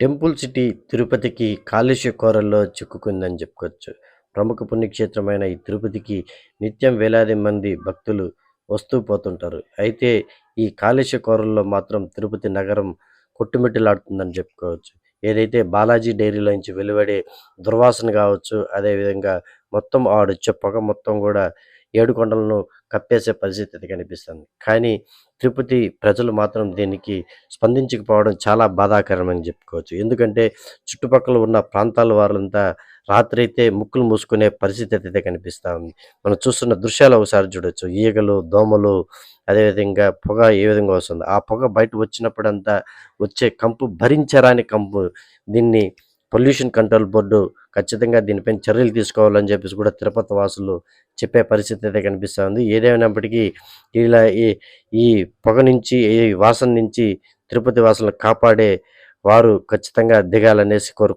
Temple city తిరుపతికి కాలుష్య కోరల్లో చిక్కుకుందని చెప్పుకోవచ్చు. ప్రముఖ పుణ్యక్షేత్రమైన ఈ తిరుపతికి నిత్యం వేలాది మంది భక్తులు వస్తూ పోతుంటారు. అయితే ఈ కాలుష్య కోరల్లో మాత్రం తిరుపతి నగరం కొట్టుమిట్టలాడుతుందని చెప్పుకోవచ్చు. ఏదైతే బాలాజీ డైరీలో నుంచి వెలువడే దుర్వాసన కావచ్చు అదేవిధంగా మొత్తం ఆడొచ్చే పొగ మొత్తం కూడా ఏడు కొండలను కప్పేసే పరిస్థితి కనిపిస్తుంది. కానీ తిరుపతి ప్రజలు మాత్రం దీనికి స్పందించకపోవడం చాలా బాధాకరమని చెప్పుకోవచ్చు. ఎందుకంటే చుట్టుపక్కల ఉన్న ప్రాంతాల వారంతా రాత్రి అయితే ముక్కులు మూసుకునే పరిస్థితి అయితే కనిపిస్తూ ఉంది. మనం చూస్తున్న దృశ్యాలు ఒకసారి చూడొచ్చు. ఈగలు దోమలు అదేవిధంగా పొగ ఏ విధంగా వస్తుంది? ఆ పొగ బయట వచ్చినప్పుడంతా వచ్చే కంపు భరించరాని కంపు దీన్ని పొల్యూషన్ కంట్రోల్ బోర్డు ఖచ్చితంగా దీనిపై చర్యలు తీసుకోవాలని చెప్పేసి కూడా తిరుపతి వాసులు చెప్పే పరిస్థితి అయితే కనిపిస్తుంది ఏదేమైనప్పటికీ ఇలా ఈ ఈ పొగ నుంచి ఈ వాసన నుంచి తిరుపతి వాసులను కాపాడే వారు ఖచ్చితంగా దిగాలనేసి కోరుకుంటున్నారు